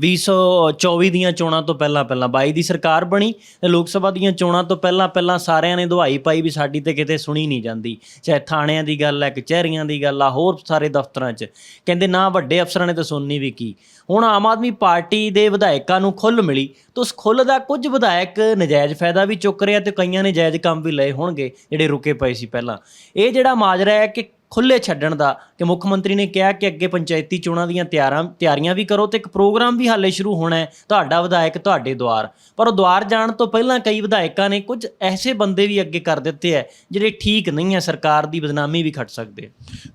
2024 ਦੀਆਂ ਚੋਣਾਂ ਤੋਂ ਪਹਿਲਾਂ ਪਹਿਲਾਂ 22 ਦੀ ਸਰਕਾਰ ਬਣੀ ਤੇ ਲੋਕ ਸਭਾ ਦੀਆਂ ਚੋਣਾਂ ਤੋਂ ਪਹਿਲਾਂ ਪਹਿਲਾਂ ਸਾਰਿਆਂ ਨੇ ਦਵਾਈ ਪਾਈ ਵੀ ਸਾਡੀ ਤੇ ਕਿਤੇ ਸੁਣੀ ਨਹੀਂ ਜਾਂਦੀ। ਚਾਹੇ ਥਾਣਿਆਂ ਦੀ ਗੱਲ ਹੈ ਕਚਹਿਰੀਆਂ ਦੀ ਗੱਲ ਆ, ਹੋਰ ਸਾਰੇ ਦਫ਼ਤਰਾਂ 'ਚ। ਕਹਿੰਦੇ ਨਾ ਵੱਡੇ ਅਫਸਰਾਂ ਨੇ ਤਾਂ ਸੁਣਨੀ ਵੀ ਕੀ। ਹੁਣ ਆਮ ਆਦਮੀ ਪਾਰਟੀ ਦੇ ਵਿਧਾਇਕਾਂ ਨੂੰ ਖੁੱਲ ਮਿਲੀ ਤਾਂ ਉਸ ਖੁੱਲ ਦਾ ਕੁਝ ਵਿਧਾਇਕ ਨਜਾਇਜ਼ ਫਾਇਦਾ ਵੀ ਚੁੱਕ ਰਿਹਾ ਤੇ ਕਈਆਂ ਨੇ ਜਾਇਜ਼ ਕੰਮ ਵੀ ਲਏ ਹੋਣਗੇ ਜਿਹੜੇ ਰੁਕੇ ਪਏ ਸੀ ਪਹਿਲਾਂ। ਇਹ ਜਿਹੜਾ ਮਾਜਰਾ ਹੈ ਕਿ ਖੁੱਲੇ ਛੱਡਣ ਦਾ ਕਿ ਮੁੱਖ ਮੰਤਰੀ ਨੇ ਕਿਹਾ ਕਿ ਅੱਗੇ ਪੰਚਾਇਤੀ ਚੋਣਾਂ ਦੀਆਂ ਤਿਆਰਾਂ ਤਿਆਰੀਆਂ ਵੀ ਕਰੋ ਤੇ ਇੱਕ ਪ੍ਰੋਗਰਾਮ ਵੀ ਹਾਲੇ ਸ਼ੁਰੂ ਹੋਣਾ ਹੈ, ਤੁਹਾਡਾ ਵਿਧਾਇਕ ਤੁਹਾਡੇ ਦੁਆਰ। ਪਰ ਉਹ ਦੁਆਰ ਜਾਣ ਤੋਂ ਪਹਿਲਾਂ ਕਈ ਵਿਧਾਇਕਾਂ ਨੇ ਕੁਝ ਐਸੇ ਬੰਦੇ ਵੀ ਅੱਗੇ ਕਰ ਦਿੱਤੇ ਹੈ, ਜਿਹੜੇ ਠੀਕ ਨਹੀਂ ਹੈ, ਸਰਕਾਰ ਦੀ ਬਦਨਾਮੀ ਵੀ ਖੱਟ ਸਕਦੇ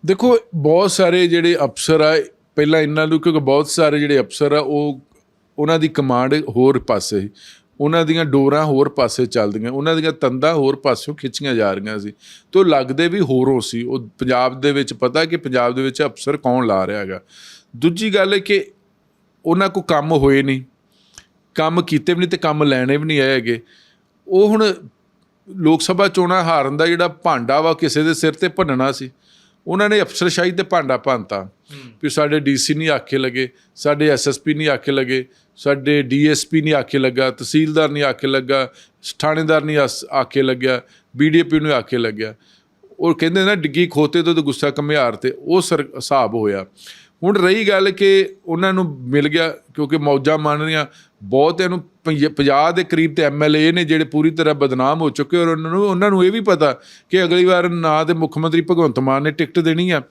ਦੇਖੋ, ਬਹੁਤ ਸਾਰੇ ਜਿਹੜੇ ਅਫਸਰ ਆ, ਪਹਿਲਾਂ ਇਹਨਾਂ ਨੂੰ ਕਿਉਂਕਿ ਬਹੁਤ ਸਾਰੇ ਜਿਹੜੇ ਅਫਸਰ ਆ, ਉਹ ਉਹਨਾਂ ਦੀ ਕਮਾਂਡ ਹੋਰ ਪਾਸੇ ਉਹਨਾਂ ਦੀਆਂ ਡੋਰਾਂ ਹੋਰ ਪਾਸੇ ਚੱਲਦੀਆਂ, ਉਹਨਾਂ ਦੀਆਂ ਤੰਦਾਂ ਹੋਰ ਪਾਸਿਓਂ ਖਿੱਚੀਆਂ ਜਾ ਰਹੀਆਂ ਸੀ। ਤੋਂ ਲੱਗਦੇ ਵੀ ਹੋਰੋਂ ਸੀ। ਉਹ ਪੰਜਾਬ ਦੇ ਵਿੱਚ ਪਤਾ ਕਿ ਪੰਜਾਬ ਦੇ ਵਿੱਚ ਅਫਸਰ ਕੌਣ ਲਾ ਰਿਹਾ ਹੈਗਾ। ਦੂਜੀ ਗੱਲ ਹੈ ਕਿ ਉਹਨਾਂ ਕੋ ਕੰਮ ਹੋਏ ਨਹੀਂ। ਕੰਮ ਕੀਤੇ ਵੀ ਨਹੀਂ ਤੇ ਕੰਮ ਲੈਣੇ ਵੀ ਨਹੀਂ ਆਏ ਹੈਗੇ। ਉਹ ਹੁਣ ਲੋਕ ਸਭਾ ਚੋਣਾਂ ਹਾਰਨ ਦਾ ਜਿਹੜਾ ਭਾਂਡਾ ਵਾ ਕਿਸੇ ਦੇ ਸਿਰ ਤੇ ਭੰਨਣਾ ਸੀ। ਉਹਨਾਂ ਨੇ ਅਫਸਰਸ਼ਾਹੀ ਤੇ ਭਾਂਡਾ ਭੰਨਤਾ। ਵੀ ਸਾਡੇ ਡੀਸੀ ਨਹੀਂ ਆਖੇ ਲੱਗੇ ਸਾਡੇ ਐਸਐਸਪੀ ਨਹੀਂ ਆਖੇ ਲੱਗੇ ਸਾਡੇ ਡੀਐਸਪੀ ਨਹੀਂ ਆਖੇ ਲੱਗਾ ਤਹਿਸੀਲਦਾਰ ਨਹੀਂ ਆਖੇ ਲੱਗਾ ਥਾਣੇਦਾਰ ਨਹੀਂ ਆਖੇ ਲੱਗਿਆ ਬੀਡੀਪੀ ਨੂੰ ਆਖੇ ਲੱਗਿਆ। ਉਹ ਕਹਿੰਦੇ ਨਾ ਡਿੱਗੀ ਖੋਤੇ ਤੋਂ ਤਾਂ ਗੁੱਸਾ ਕਮਿਆਰ ਤੇ ਉਹ ਸਰ ਹਿਸਾਬ ਹੋਇਆ। ਹੁਣ ਰਹੀ ਗੱਲ ਕਿ ਉਹਨਾਂ ਨੂੰ ਮਿਲ ਗਿਆ, ਕਿਉਂਕਿ ਮੌਜਾਂ ਮੰਨ ਰਹੀਆਂ। ਬਹੁਤਿਆਂ ਨੂੰ 50 ਦੇ ਕਰੀਬ ਤੇ ਐਮਐਲਏ ਨੇ ਜਿਹੜੇ ਪੂਰੀ ਤਰ੍ਹਾਂ ਬਦਨਾਮ ਹੋ ਚੁੱਕੇ ਔਰ ਉਹਨਾਂ ਨੂੰ ਉਹਨਾਂ ਨੂੰ ਇਹ ਵੀ ਪਤਾ ਕਿ ਅਗਲੀ ਵਾਰ ਨਾ ਤੇ ਮੁੱਖ ਮੰਤਰੀ ਭਗਵੰਤ ਮਾਨ ਨੇ ਟਿਕਟ ਦੇਣੀ ਆ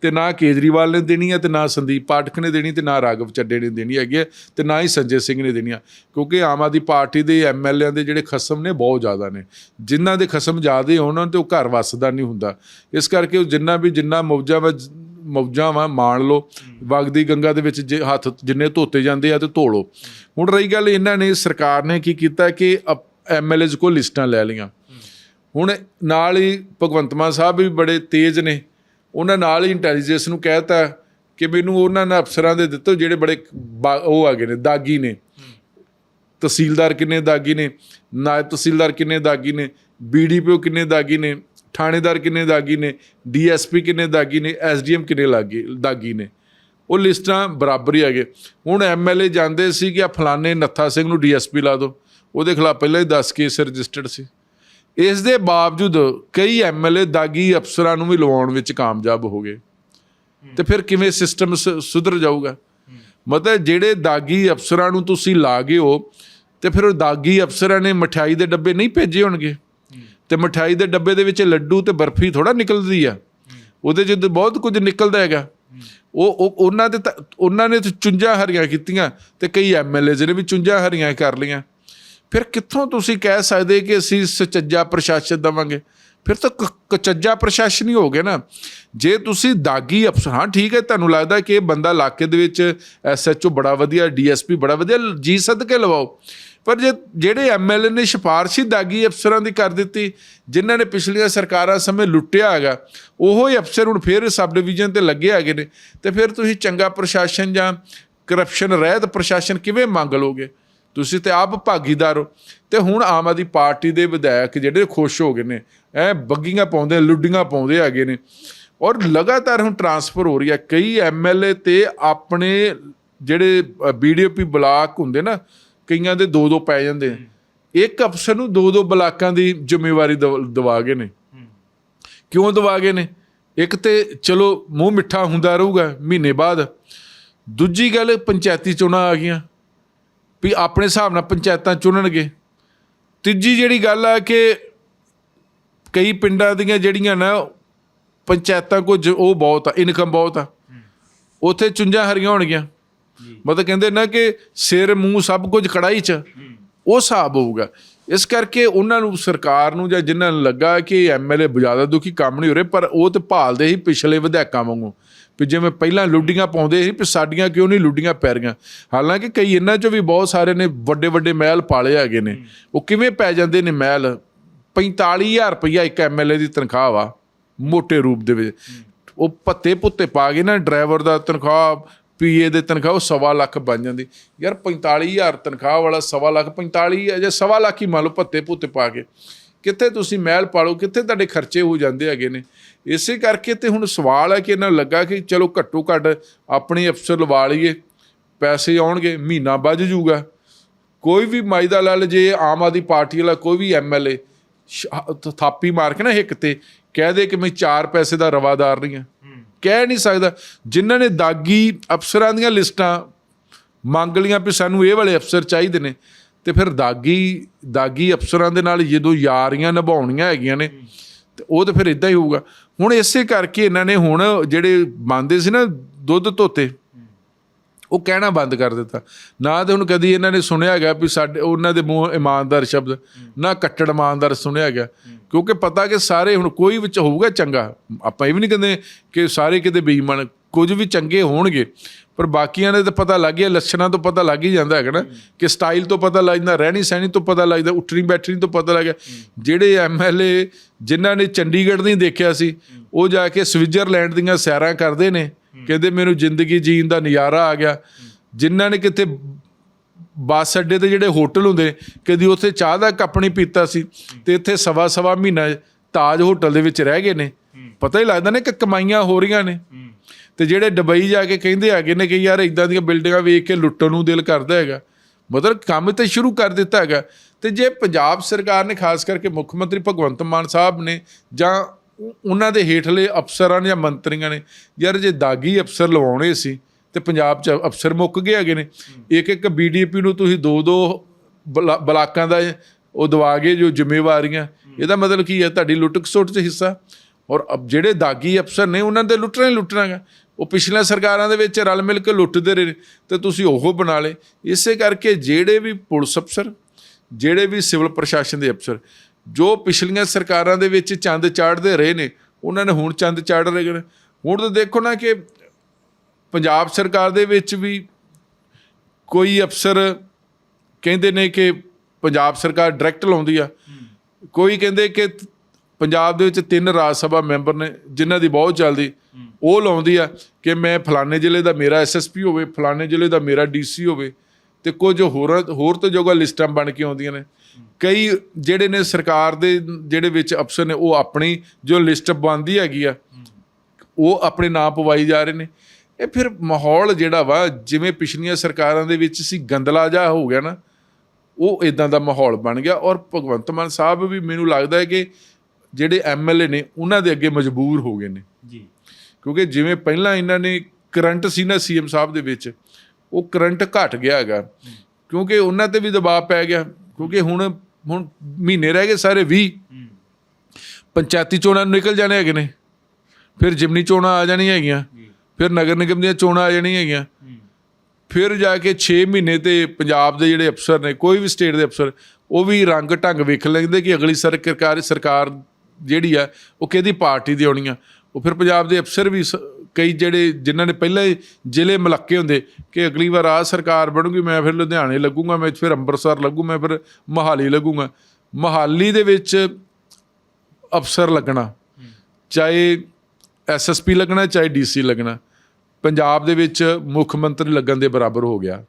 ਤੇ ਨਾ ਕੇਜਰੀਵਾਲ ਨੇ ਦੇਣੀ ਆ ਤੇ ਨਾ ਸੰਦੀਪ ਪਾਠਕ ਨੇ ਦੇਣੀ ਤੇ ਨਾ ਰਾਘਵ ਚੱਡੇ ਨੇ ਦੇਣੀ ਹੈਗੀ ਹੈ ਤੇ ਨਾ ਹੀ ਸੰਜੇ ਸਿੰਘ ਨੇ ਦੇਣੀ ਆ। ਕਿਉਂਕਿ ਆਮ ਆਦਮੀ ਪਾਰਟੀ ਦੇ ਐਮਐਲਏਆਂ ਦੇ ਜਿਹੜੇ ਖਸਮ ਨੇ ਬਹੁਤ ਜ਼ਿਆਦਾ ਨੇ। ਜਿਨ੍ਹਾਂ ਦੇ ਖਸਮ ਜ਼ਿਆਦੇ ਹੋਣ, ਉਹਨਾਂ ਤੇ ਉਹ ਘਰ ਵਸਦਾ ਨਹੀਂ ਹੁੰਦਾ। ਇਸ ਕਰਕੇ ਉਹ ਜਿੰਨਾ ਵੀ, ਜਿੰਨਾ ਮੌਜਾਂ ਵਾ ਮੌਜਾਂ ਵਾ ਮਾਣ ਲਓ। ਵਗਦੀ ਗੰਗਾ ਦੇ ਵਿੱਚ ਜੇ ਹੱਥ ਜਿੰਨੇ ਧੋਤੇ ਜਾਂਦੇ ਆ ਤੇ ਧੋ ਲਓ। ਹੁਣ ਰਹੀ ਗੱਲ ਇਹਨਾਂ ਨੇ ਸਰਕਾਰ ਨੇ ਕੀ ਕੀਤਾ ਕਿ ਐਮਐਲਏਜ਼ ਕੋਲ ਲਿਸਟਾਂ ਲੈ ਲਈਆਂ। ਹੁਣ ਨਾਲ ਹੀ ਭਗਵੰਤ ਮਾਨ ਸਾਹਿਬ ਵੀ ਬੜੇ ਤੇਜ਼ ਨੇ। ਉਹਨਾਂ ਨਾਲ ਹੀ ਇੰਟੈਲੀਜੈਂਸ ਨੂੰ ਕਹਿਤਾ ਕਿ ਮੈਨੂੰ ਉਹਨਾਂ ਨੇ ਅਫਸਰਾਂ ਦੇ ਦਿੱਤੇ ਜਿਹੜੇ ਬੜੇ ਉਹ ਆਗੇ ਨੇ ਦਾਗੀ ਨੇ। ਤਹਿਸੀਲਦਾਰ ਕਿੰਨੇ ਦਾਗੀ ਨੇ ਨਾਇਬ ਤਹਿਸੀਲਦਾਰ ਕਿੰਨੇ ਦਾਗੀ ਨੇ ਬੀਡੀਪੀਓ ਕਿੰਨੇ ਦਾਗੀ ਨੇ। ਥਾਣੇਦਾਰ ਕਿੰਨੇ ਦਾਗੀ ਨੇ? ਡੀਐਸਪੀ ਕਿੰਨੇ ਦਾਗੀ ਨੇ? ਐਸਡੀਐਮ ਕਿੰਨੇ ਲਾਗੀ ਦਾਗੀ ਨੇ? ਉਹ ਲਿਸਟਾਂ ਬਰਾਬਰ ਹੀ ਹੈਗੇ। ਹੁਣ ਐਮਐਲਏ ਜਾਂਦੇ ਸੀ ਕਿ ਆ ਫਲਾਣੇ ਨੱਥਾ ਸਿੰਘ ਨੂੰ ਡੀਐਸਪੀ ਲਾ ਦਿਓ ਉਹਦੇ ਖਿਲਾਫ ਪਹਿਲਾਂ ਹੀ 10 ਕੇਸ ਰਜਿਸਟਰਡ ਸੀ। ਇਸ ਦੇ ਬਾਵਜੂਦ ਕਈ ਐਮਐਲਏ ਦਾਗੀ ਅਫਸਰਾਂ ਨੂੰ ਵੀ ਲਵਾਉਣ ਵਿੱਚ ਕਾਮਯਾਬ ਹੋ ਗਏ। ਤੇ ਫਿਰ ਕਿਵੇਂ ਸਿਸਟਮ ਸੁਧਰ ਜਾਊਗਾ? ਮਤਲਬ ਜਿਹੜੇ ਦਾਗੀ ਅਫਸਰਾਂ ਨੂੰ ਤੁਸੀਂ ਲਾ ਗਏ ਹੋ, ਤੇ ਫਿਰ ਉਹ ਦਾਗੀ ਅਫਸਰਾਂ ਨੇ ਮਠਿਆਈ ਦੇ ਡੱਬੇ ਨਹੀਂ ਭੇਜੇ ਹੋਣਗੇ? ਤੇ ਮਠਿਆਈ ਦੇ ਡੱਬੇ ਦੇ ਵਿੱਚ ਲੱਡੂ ਤੇ ਬਰਫੀ ਥੋੜਾ ਨਿਕਲਦੀ ਆ। ਉਹਦੇ ਜਿੱਦ ਬਹੁਤ ਕੁਝ ਨਿਕਲਦਾ ਹੈਗਾ। ਉਹ, ਉਹ- ਉਹਨਾਂ ਦੇ ਤਾਂ, ਉਹਨਾਂ ਨੇ ਤਾਂ ਚੁੰਝਾਂ ਹਰੀਆਂ ਕੀਤੀਆਂ ਤੇ ਕਈ ਐਮਐਲਏਜ਼ ਨੇ ਵੀ ਚੁੰਝਾਂ ਹਰੀਆਂ ਕਰ ਲਈਆਂ। ਫਿਰ ਕਿੱਥੋਂ ਤੁਸੀਂ ਕਹਿ ਸਕਦੇ ਕਿ ਅਸੀਂ ਸੁਚੱਜਾ ਪ੍ਰਸ਼ਾਸਨ ਦਵਾਂਗੇ? ਫਿਰ ਤਾਂ ਕਚੱਜਾ ਪ੍ਰਸ਼ਾਸਨ ਹੀ ਹੋ ਗਿਆ ਨਾ। ਜੇ ਤੁਸੀਂ ਦਾਗੀ ਅਫਸਰ, ਹਾਂ ਠੀਕ ਹੈ, ਤੁਹਾਨੂੰ ਲੱਗਦਾ ਕਿ ਇਹ ਬੰਦਾ ਇਲਾਕੇ ਦੇ ਵਿੱਚ ਐਸਐਚਓ ਬੜਾ ਵਧੀਆ ਡੀਐਸਪੀ ਬੜਾ ਵਧੀਆ, ਜੀ ਸਦਕੇ ਲਵਾਓ। ਪਰ ਜੇ ਜਿਹੜੇ ਐਮਐਲਏ ਨੇ ਸਿਫਾਰਸ਼ ਹੀ ਦਾਗੀ ਅਫਸਰਾਂ ਦੀ ਕਰ ਦਿੱਤੀ, ਜਿਨ੍ਹਾਂ ਨੇ ਪਿਛਲੀਆਂ ਸਰਕਾਰਾਂ ਸਮੇਂ ਲੁੱਟਿਆ ਹੈਗਾ, ਉਹੋ ਹੀ ਅਫਸਰ ਹੁਣ ਫਿਰ ਸਬ ਡਿਵੀਜ਼ਨ ਤੇ ਲੱਗੇ ਹੈਗੇ ਨੇ। ਤੇ ਫਿਰ ਤੁਸੀਂ ਚੰਗਾ ਪ੍ਰਸ਼ਾਸਨ ਜਾਂ ਕਰਪਸ਼ਨ ਰਹਿਤ ਪ੍ਰਸ਼ਾਸਨ ਕਿਵੇਂ ਮੰਗ ਲਓਗੇ? ਤੁਸੀਂ ਤੇ ਆਪ ਭਾਗੀਦਾਰ ਹੋ। ਤੇ ਹੁਣ ਆਮ ਆਦਮੀ ਪਾਰਟੀ ਦੇ ਵਿਧਾਇਕ ਜਿਹੜੇ ਖੁਸ਼ ਹੋ ਗਏ ਨੇ ਐ ਬੱਗੀਆਂ ਪਾਉਂਦੇ ਲੁੱਡੀਆਂ ਪਾਉਂਦੇ ਹੈਗੇ ਨੇ। ਔਰ ਲਗਾਤਾਰ ਹੁਣ ਟਰਾਂਸਫਰ ਹੋ ਰਹੀ ਹੈ। ਕਈ ਐਮਐਲਏ ਤੇ ਆਪਣੇ ਜਿਹੜੇ ਬੀਡੀਪੀ ਬਲਾਕ ਹੁੰਦੇ ਨਾ ਕਈਆਂ ਦੇ ਦੋ ਦੋ ਪੈ ਜਾਂਦੇ। ਇੱਕ ਅਫਸਰ ਨੂੰ ਦੋ ਦੋ ਬਲਾਕਾਂ ਦੀ ਜ਼ਿੰਮੇਵਾਰੀ ਦਵਾ ਗਏ ਨੇ। ਕਿਉਂ ਦਵਾ ਗਏ ਨੇ? ਇੱਕ ਤੇ ਚਲੋ ਮੂੰਹ ਮਿੱਠਾ ਹੁੰਦਾ ਰਹੂਗਾ ਮਹੀਨੇ ਬਾਅਦ। ਦੂਜੀ ਗੱਲ ਪੰਚਾਇਤੀ ਚੋਣਾਂ ਆ ਗਈਆਂ। ਵੀ ਆਪਣੇ ਹਿਸਾਬ ਨਾਲ ਪੰਚਾਇਤਾਂ ਚੁਣਨਗੇ। ਤੀਜੀ ਜਿਹੜੀ ਗੱਲ ਆ ਕਿ ਕਈ ਪਿੰਡਾਂ ਦੀਆਂ ਜਿਹੜੀਆਂ ਨਾ ਪੰਚਾਇਤਾਂ ਕੁਝ ਉਹ ਬਹੁਤ ਆ ਇਨਕਮ ਬਹੁਤ ਆ। ਉੱਥੇ ਚੁੰਝਾਂ ਹਰੀਆਂ ਹੋਣਗੀਆਂ। ਮਤਲਬ ਕਹਿੰਦੇ ਨਾ ਕਿ ਸਿਰ ਮੂੰਹ ਸਭ ਕੁਝ ਕੜਾਈ 'ਚ ਉਹ ਹਿਸਾਬ ਹੋਊਗਾ। ਇਸ ਕਰਕੇ ਉਹਨਾਂ ਨੂੰ ਸਰਕਾਰ ਨੂੰ ਜਾਂ ਜਿਨ੍ਹਾਂ ਨੂੰ ਲੱਗਾ ਕਿ ਐਮਐਲਏ ਜ਼ਿਆਦਾ ਦੁਖੀ ਕੰਮ ਨਹੀਂ ਹੋ ਰਹੇ ਪਰ ਉਹ ਤੇ ਭਾਲਦੇ ਹੀ ਪਿਛਲੇ ਵਿਧਾਇਕਾਂ ਵਾਂਗੂ। ਵੀ ਜਿਵੇਂ ਪਹਿਲਾਂ ਲੁੱਡੀਆਂ ਪਾਉਂਦੇ ਸੀ, ਵੀ ਸਾਡੀਆਂ ਕਿਉਂ ਨਹੀਂ ਲੁੱਡੀਆਂ ਪੈ ਰਹੀਆਂ ਹਾਲਾਂਕਿ ਕਈ ਇਹਨਾਂ 'ਚੋਂ ਵੀ ਬਹੁਤ ਸਾਰੇ ਨੇ ਵੱਡੇ ਵੱਡੇ ਮਹਿਲ ਪਾਲੇ ਹੈਗੇ ਨੇ। ਉਹ ਕਿਵੇਂ ਪੈ ਜਾਂਦੇ ਨੇ ਮਹਿਲ? 45000 ਰੁਪਈਆ ਇੱਕ ਐਮਐਲਏ ਦੀ ਤਨਖਾਹ ਵਾ ਮੋٹے ਰੂਪ ਦੇ ਵਿੱਚ। ਉਹ ਪੱਤੇ ਪੁੱਤੇ ਪਾ ਕੇ ਨਾ ਡਰਾਈਵਰ ਦਾ ਤਨਖਾਹ, ਪੀਏ ਦੇ ਤਨਖਾਹ, ਉਹ ਸਵਾ ਲੱਖ ਬਣ ਜਾਂਦੀ। ਯਾਰ 45000 ਤਨਖਾਹ ਵਾਲਾ ਸਵਾ ਲੱਖ 45 ਜਾਂ ਸਵਾ ਲੱਖ ਹੀ ਮੰਨ ਲਓ ਪੱਤੇ ਪੁੱਤੇ ਪਾ ਕੇ। ਕਿੱਥੇ ਤੁਸੀਂ ਮਹਿਲ ਪਾਲੋ ਕਿੱਥੇ ਤੁਹਾਡੇ ਖਰਚੇ ਹੋ ਜਾਂਦੇ ਹੈਗੇ ਨੇ। ਇਸੇ ਕਰਕੇ ਤੇ ਹੁਣ ਸਵਾਲ ਹੈ ਕਿ ਇਹਨਾਂ ਨੂੰ ਲੱਗਾ ਕਿ ਚਲੋ ਘੱਟੋ ਘੱਟ ਆਪਣੇ ਅਫਸਰ ਲਵਾ ਲਈਏ ਪੈਸੇ ਆਉਣਗੇ ਮਹੀਨਾ ਵੱਜ ਜੂਗਾ ਕੋਈ ਵੀ ਮਾਈਦਾ ਲਾਲ ਜੇ ਆਮ ਆਦਮੀ ਪਾਰਟੀ ਵਾਲਾ ਕੋਈ ਵੀ ਐਮਐਲਏ ਥਾਪੀ ਮਾਰ ਕੇ ਨਾ ਹਿੱਕ ਤੇ ਕਹਿ ਦੇ ਕਿ ਮੈਂ 4 ਪੈਸੇ ਦਾ ਰਵਾਦਾਰ ਨਹੀਂ ਹਾਂ। ਕਹਿ ਨਹੀਂ ਸਕਦਾ। ਜਿਨ੍ਹਾਂ ਨੇ ਦਾਗੀ ਅਫਸਰਾਂ ਦੀਆਂ ਲਿਸਟਾਂ ਮੰਗ ਲੀਆਂ ਵੀ ਸਾਨੂੰ ਇਹ ਵਾਲੇ ਅਫਸਰ ਚਾਹੀਦੇ ਨੇ ਤੇ ਫਿਰ ਦਾਗੀ ਦਾਗੀ ਅਫਸਰਾਂ ਦੇ ਨਾਲ ਜਦੋਂ ਯਾਰੀਆਂ ਨਿਭਾਉਣੀਆਂ ਹੈਗੀਆਂ ਨੇ, ਤੇ ਉਹ ਤਾਂ ਫਿਰ ਇਦਾਂ ਹੀ ਹੋਊਗਾ। ਹੁਣ ਇਸੇ ਕਰਕੇ ਇਹਨਾਂ ਨੇ ਹੁਣ ਜਿਹੜੇ ਬੰਦੇ ਸੀ ਨਾ ਦੁੱਧ ਧੋਤੇ, ਉਹ ਕਹਿਣਾ ਬੰਦ ਕਰ ਦਿੱਤਾ। ਨਾ ਤੇ ਹੁਣ ਕਦੀ ਇਹਨਾਂ ਨੇ ਸੁਣਿਆ ਹੈਗਾ ਵੀ ਸਾਡੇ, ਉਹਨਾਂ ਦੇ ਮੂੰਹ ਇਮਾਨਦਾਰ ਸ਼ਬਦ, ਨਾ ਕੱਟੜ ਇਮਾਨਦਾਰ ਸੁਣਿਆ ਗਿਆ ਕਿਉਂਕਿ ਪਤਾ ਕਿ ਸਾਰੇ ਹੁਣ ਕੋਈ ਵਿੱਚ ਹੋਊਗਾ ਚੰਗਾ। ਆਪਾਂ ਇਹ ਵੀ ਨਹੀਂ ਕਹਿੰਦੇ ਕਿ ਸਾਰੇ ਕਿਤੇ ਬੇਈਮਾਨ ਕੁਝ ਵੀ ਚੰਗੇ ਹੋਣਗੇ, ਪਰ ਬਾਕੀਆਂ ਦੇ ਤਾਂ ਪਤਾ ਲੱਗ ਗਿਆ, ਲੱਛਣਾਂ ਤੋਂ ਪਤਾ ਲੱਗ ਹੀ ਜਾਂਦਾ ਹੈਗਾ ਨਾ, ਕਿ ਸਟਾਈਲ ਤੋਂ ਪਤਾ ਲੱਗ ਜਾਂਦਾ, ਰਹਿਣੀ ਸਹਿਣੀ ਤੋਂ ਪਤਾ ਲੱਗਦਾ, ਉੱਠਣੀ ਬੈਠਣੀ ਤੋਂ ਪਤਾ ਲੱਗ ਗਿਆ। ਜਿਹੜੇ ਐਮਐਲਏ ਜਿਨ੍ਹਾਂ ਨੇ ਚੰਡੀਗੜ੍ਹ ਨਹੀਂ ਦੇਖਿਆ ਸੀ, ਉਹ ਜਾ ਕੇ ਸਵਿਟਜ਼ਰਲੈਂਡ ਦੀਆਂ ਸੈਰਾਂ ਕਰਦੇ ਨੇ, ਕਹਿੰਦੇ ਮੈਨੂੰ ਜ਼ਿੰਦਗੀ ਜੀਣ ਦਾ ਨਜ਼ਾਰਾ ਆ ਗਿਆ। ਜਿਨ੍ਹਾਂ ਨੇ ਕਿਤੇ ਬੱਸ ਅੱਡੇ ਤੇ ਜਿਹੜੇ ਹੋਟਲ ਹੁੰਦੇ ਨੇ ਕਦੀ ਉੱਥੇ ਚਾਹ ਦਾ ਕੱਪ ਨਹੀਂ ਪੀਤਾ ਸੀ, ਤੇ ਇੱਥੇ ਸਵਾ ਸਵਾ ਮਹੀਨਾ ਤਾਜ ਹੋਟਲ ਦੇ ਵਿੱਚ ਰਹਿ ਗਏ ਨੇ। ਪਤਾ ਹੀ ਲੱਗਦਾ ਨੇ ਕਿ ਕਮਾਈਆਂ ਹੋ ਰਹੀਆਂ ਨੇ। ਤੇ ਜਿਹੜੇ ਦੁਬਈ ਜਾ ਕੇ ਕਹਿੰਦੇ ਹੈਗੇ ਨੇ ਕਿ ਯਾਰ ਇਦਾਂ ਦੀਆਂ ਬਿਲਡਿੰਗਾਂ ਵੇਖ ਕੇ ਲੁੱਟਣ ਨੂੰ ਦਿਲ ਕਰਦਾ ਹੈਗਾ, ਮਤਲਬ ਕੰਮ ਤੇ ਸ਼ੁਰੂ ਕਰ ਦਿੱਤਾ ਹੈਗਾ। ਤੇ ਜੇ ਪੰਜਾਬ ਸਰਕਾਰ ਨੇ ਖਾਸ ਕਰਕੇ ਮੁੱਖ ਮੰਤਰੀ ਭਗਵੰਤ ਮਾਨ ਸਾਹਿਬ ਨੇ ਜਾਂ ਉਹਨਾਂ ਦੇ ਹੇਠਲੇ ਅਫਸਰਾਂ ਨੇ ਜਾਂ ਮੰਤਰੀਆਂ ਨੇ, ਯਾਰ ਜੇ ਦਾਗੀ ਅਫਸਰ ਲਵਾਉਣੇ ਸੀ ਤੇ ਪੰਜਾਬ 'ਚ ਅਫਸਰ ਮੁੱਕ ਗਏ ਹੈਗੇ ਨੇ ਇੱਕ ਇੱਕ ਬੀਡੀਪੀ ਨੂੰ ਤੁਸੀਂ ਦੋ ਦੋ ਬਲਾ- ਬਲਾਕਾਂ ਦਾ ਉਹ ਦਵਾ ਗਏ ਜੋ ਜ਼ਿੰਮੇਵਾਰੀਆਂ, ਇਹਦਾ ਮਤਲਬ ਕੀ ਹੈ? ਤੁਹਾਡੀ ਲੁੱਟ ਖਸੁੱਟ 'ਚ ਹਿੱਸਾ। ਔਰ ਅਬ ਜਿਹੜੇ ਦਾਗੀ ਅਫਸਰ ਨੇ ਉਹਨਾਂ ਦੇ ਲੁੱਟਣਾ ਹੀ ਲੁੱਟਣਾਗਾ ਉਹ ਪਿਛਲੀਆਂ ਸਰਕਾਰਾਂ ਦੇ ਵਿੱਚ ਰਲ ਮਿਲ ਕੇ ਲੁੱਟਦੇ ਰਹੇ ਤੇ ਤੁਸੀਂ ਉਹ ਬਣਾ ਲੇ ਇਸੇ ਕਰਕੇ ਜਿਹੜੇ ਵੀ ਪੁਲਿਸ ਅਫਸਰ ਜਿਹੜੇ ਵੀ ਸਿਵਲ ਪ੍ਰਸ਼ਾਸਨ ਦੇ ਅਫਸਰ ਜੋ ਪਿਛਲੀਆਂ ਸਰਕਾਰਾਂ ਦੇ ਵਿੱਚ ਚੰਦ ਚਾੜਦੇ ਰਹੇ ਨੇ ਉਹਨਾਂ ਨੇ ਹੁਣ ਚੰਦ ਚਾੜ ਰਹੇ ਨੇ। ਹੁਣ ਤਾਂ ਦੇਖੋ ਨਾ ਕਿ ਪੰਜਾਬ ਸਰਕਾਰ ਦੇ ਵਿੱਚ ਵੀ ਕੋਈ ਅਫਸਰ ਕਹਿੰਦੇ ਨੇ ਕਿ ਪੰਜਾਬ ਸਰਕਾਰ ਡਾਇਰੈਕਟ ਲਾਉਂਦੀ ਆ। ਕੋਈ ਕਹਿੰਦੇ ਕਿ ਪੰਜਾਬ ਦੇ ਵਿੱਚ ਤਿੰਨ ਰਾਜ ਸਭਾ ਮੈਂਬਰ ਨੇ, ਜਿਨ੍ਹਾਂ ਦੀ ਬਹੁਤ ਚੱਲਦੀ। ਉਹ ਲਾਉਂਦੀ ਆ ਕਿ ਮੈਂ ਫਲਾਣੇ ਜ਼ਿਲ੍ਹੇ ਦਾ ਮੇਰਾ ਐਸਐਸਪੀ ਹੋਵੇ, ਫਲਾਣੇ ਜ਼ਿਲ੍ਹੇ ਦਾ ਮੇਰਾ ਡੀਸੀ ਹੋਵੇ ਤੇ ਕੁਝ ਹੋਰ ਹੋਰ ਤੋਂ ਜੋਗਾ ਲਿਸਟਾਂ ਬਣ ਕੇ ਆਉਂਦੀਆਂ ਨੇ। ਕਈ ਜਿਹੜੇ ਨੇ ਸਰਕਾਰ ਦੇ ਜਿਹੜੇ ਵਿੱਚ ਅਫਸਰ ਨੇ, ਉਹ ਆਪਣੀ ਜੋ ਲਿਸਟ ਬਣਦੀ ਹੈਗੀ ਆ, ਉਹ ਆਪਣੇ ਨਾਂ ਪਵਾਈ ਜਾ ਰਹੇ ਨੇ। ਇਹ ਫਿਰ ਮਾਹੌਲ ਜਿਹੜਾ ਵਾ, ਜਿਵੇਂ ਪਿਛਲੀਆਂ ਸਰਕਾਰਾਂ ਦੇ ਵਿੱਚ ਸੀ, ਗੰਦਲਾ ਜਾ ਹੋ ਗਿਆ ਨਾ, ਉਹ ਇਦਾਂ ਦਾ ਮਾਹੌਲ ਬਣ ਗਿਆ। ਔਰ ਭਗਵੰਤ ਮਾਨ ਸਾਹਿਬ ਵੀ ਮੈਨੂੰ ਲੱਗਦਾ ਹੈ ਕਿ ਜਿਹੜੇ ਐਮਐਲਏ ਨੇ ਉਹਨਾਂ ਦੇ ਅੱਗੇ ਮਜਬੂਰ ਹੋ ਗਏ ਨੇ। ਜੀ। ਕਿਉਂਕਿ ਜਿਵੇਂ ਪਹਿਲਾਂ ਇਹਨਾਂ ਨੇ ਕਰੰਟ ਸੀ ਨਾ ਸੀਐਮ ਸਾਹਿਬ ਦੇ ਵਿੱਚ ਉਹ ਕਰੰਟ ਘਟ ਗਿਆ ਹੈਗਾ। ਕਿਉਂਕਿ ਉਹਨਾਂ ਤੇ ਵੀ ਦਬਾਅ ਪੈ ਗਿਆ। ਕਿਉਂਕਿ ਹੁਣ ਹੁਣ ਮਹੀਨੇ ਰਹਿ ਗਏ ਸਾਰੇ 20 ਪੰਚਾਇਤੀ ਚੋਣਾਂ ਨੂੰ ਨਿਕਲ ਜਾਣੇ ਹੈਗੇ ਨੇ। ਫਿਰ ਜਿਮਨੀ ਚੋਣਾਂ ਆ ਜਾਣੀਆਂ ਹੈਗੀਆਂ। ਫਿਰ ਨਗਰ ਨਿਗਮ ਦੀਆਂ ਚੋਣਾਂ ਆ ਜਾਣੀਆਂ ਹੈਗੀਆਂ। ਫਿਰ ਜਾ ਕੇ 6 ਮਹੀਨੇ ਤੇ ਪੰਜਾਬ ਦੇ ਜਿਹੜੇ ਅਫਸਰ ਨੇ ਕੋਈ ਵੀ ਸਟੇਟ ਦੇ ਅਫਸਰ ਉਹ ਵੀ ਰੰਗ ਢੰਗ ਵੇਖ ਲੈਂਦੇ ਕਿ ਅਗਲੀ ਸਰਕਾਰ ਸਰਕਾਰ ਜਿਹੜੀ ਆ, ਉਹ ਕਿਹਦੀ ਪਾਰਟੀ ਦੀ ਆਉਣੀ ਆ? ਉਹ ਫਿਰ ਪੰਜਾਬ ਦੇ ਅਫਸਰ ਵੀ ਸ- ਕਈ ਜਿਹੜੇ ਜਿਨ੍ਹਾਂ ਨੇ ਪਹਿਲਾਂ ਹੀ ਜ਼ਿਲ੍ਹੇ ਮਲੱਕੇ ਹੁੰਦੇ ਕਿ ਅਗਲੀ ਵਾਰ ਆ ਸਰਕਾਰ ਬਣੂਗੀ, ਮੈਂ ਫਿਰ ਲੁਧਿਆਣੇ ਲੱਗੂਗਾ, ਮੈਂ ਫਿਰ ਅੰਮ੍ਰਿਤਸਰ ਲੱਗੂ, ਮੈਂ ਫਿਰ ਮਹਾਲੀ ਲੱਗੂਗਾ। ਮਹਾਲੀ ਦੇ ਵਿੱਚ ਅਫਸਰ ਲੱਗਣਾ, ਚਾਹੇ ਐਸਐਸਪੀ ਲੱਗਣਾ, ਚਾਹੇ ਡੀਸੀ ਲੱਗਣਾ, ਪੰਜਾਬ ਦੇ ਵਿੱਚ ਮੁੱਖ ਮੰਤਰੀ ਲੱਗਣ ਦੇ ਬਰਾਬਰ ਹੋ ਗਿਆ।